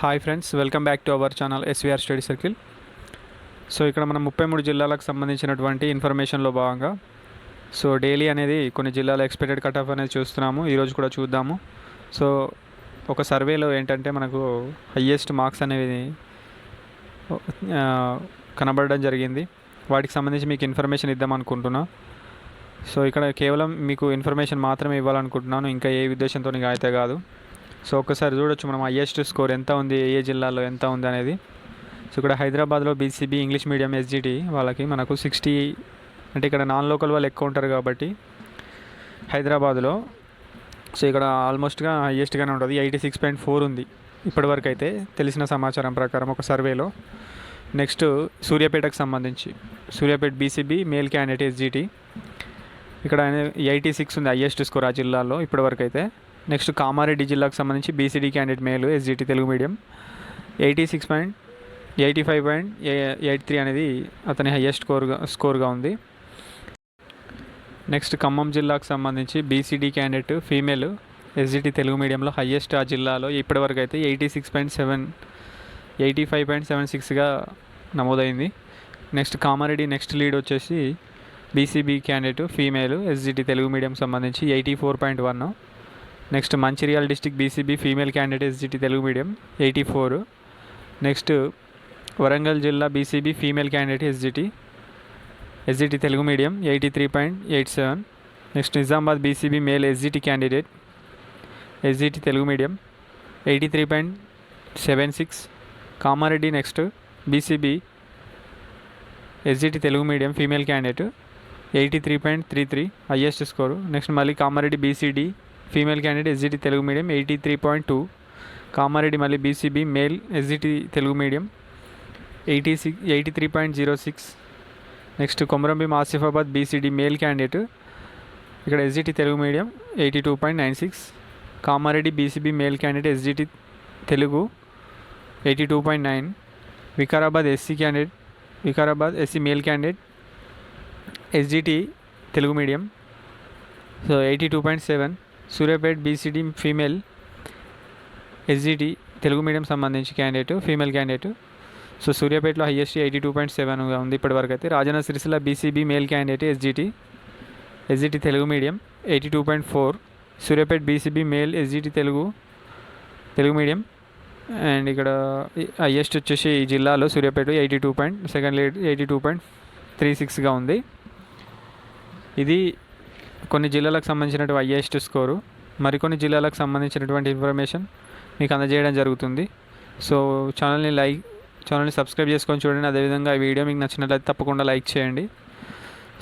Hi friends welcome back to our channel SVR study circle so ఇక్కడ మనం ముప్పై మూడు జిల్లాలకు సంబంధించినటువంటి ఇన్ఫర్మేషన్లో భాగంగా సో డైలీ అనేది కొన్ని జిల్లాల ఎక్స్పెక్టెడ్ కట్ ఆఫ్ అనేది చూస్తున్నాము ఈరోజు కూడా చూద్దాము. సో ఒక సర్వేలో ఏంటంటే మనకు హయ్యెస్ట్ మార్క్స్ అనేవి కనబడడం జరిగింది. వాటికి సంబంధించి మీకు ఇన్ఫర్మేషన్ ఇద్దాం అనుకుంటున్నా. సో ఇక్కడ కేవలం మీకు ఇన్ఫర్మేషన్ మాత్రమే ఇవ్వాలనుకుంటున్నాను ఇంకా ఏ ఉద్దేశంతో అయితే కాదు. సో ఒక్కసారి చూడొచ్చు మనం హయ్యెస్ట్ స్కోర్ ఎంత ఉంది ఏ ఏ జిల్లాలో ఎంత ఉంది అనేది. సో ఇక్కడ హైదరాబాద్లో బీసీబీ ఇంగ్లీష్ మీడియం ఎస్జిటి వాళ్ళకి మనకు సిక్స్టీ అంటే ఇక్కడ నాన్ లోకల్ వాళ్ళు ఎక్కువ ఉంటారు కాబట్టి హైదరాబాద్లో. సో ఇక్కడ ఆల్మోస్ట్గా హయ్యెస్ట్గానే ఉంటుంది ఎయిటీ సిక్స్ పాయింట్ ఫోర్ ఉంది. ఇప్పటివరకు అయితే తెలిసిన సమాచారం ప్రకారం ఒక సర్వేలో నెక్స్ట్ సూర్యాపేటకు సంబంధించి Suryapet BCB male candidate SGT ఇక్కడ ఎయిటీ సిక్స్ ఉంది హయ్యెస్ట్ స్కోర్ ఆ జిల్లాలో ఇప్పటివరకు అయితే నెక్స్ట్ కామారెడ్డి జిల్లాకు సంబంధించి BCD candidate male SGT Telugu medium. Eighty six point eighty five point eight three అనేది అతని హయ్యెస్ట్ స్కోర్గా స్కోర్గా ఉంది. నెక్స్ట్ ఖమ్మం జిల్లాకు సంబంధించి BCD candidate female SGT Telugu మీడియంలో హయ్యెస్ట్ ఆ జిల్లాలో ఇప్పటివరకు అయితే eighty six point seven eighty five point seven సిక్స్గా నమోదైంది. నెక్స్ట్ కామారెడ్డి నెక్స్ట్ లీడ్ వచ్చేసి BCB candidate female SGT Telugu medium సంబంధించి eighty four point one next Mancherial district BCB female candidate SGT Telugu medium eighty four. Next Warangal జిల్లా BCB female candidate SGT SGT Telugu medium eighty three point eight seven. Next Nizamabad BCB male SGT candidate SGT Telugu medium eighty three point seven six. Kamareddy next BCB SGT Telugu medium female candidate eighty three point three three highest score. Next మళ్ళీ Kamareddy BCD female candidate SGT Telugu medium eighty three point two. Kamareddy మళ్ళీ BCB male SGT Telugu medium eighty six eighty three point zero six. Next Komarambheem Asifabad BCD male candidate. ఇక్కడ SGT Telugu medium eighty two point nine six. Kamareddy BCB male candidate SGT Telugu eighty two point nine. Vikarabad SC candidate Vikarabad SC male candidate SGT Telugu medium. So eighty two point seven. Suryapet BCD female SGT Telugu medium సంబంధించి candidate female candidate so సూర్యాపేటలో highest eighty two point సెవెన్గా ఉంది ఇప్పటివరకు అయితే Rajanna Sircilla BCB male candidate SGT SGT Telugu medium eighty two point four Suryapet BCB male SGT Telugu Telugu medium. And ఇక్కడ highest వచ్చేసి ఈ జిల్లాలో Suryapet eighty two point second eighty two point three సిక్స్గా ఉంది. ఇది కొన్ని జిల్లాలకు సంబంధించినటువంటి highest score మరికొన్ని జిల్లాలకు సంబంధించినటువంటి ఇన్ఫర్మేషన్ మీకు అందజేయడం జరుగుతుంది. సో ఛానల్ని లైక్ ఛానల్ని సబ్స్క్రైబ్ చేసుకొని చూడండి. అదేవిధంగా ఈ వీడియో మీకు నచ్చినట్లయితే తప్పకుండా లైక్ చేయండి.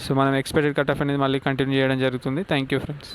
సో మనం ఎక్స్పెక్టెడ్ కట్ ఆఫ్ అనేది మళ్ళీ కంటిన్యూ చేయడం జరుగుతుంది. Thank you friends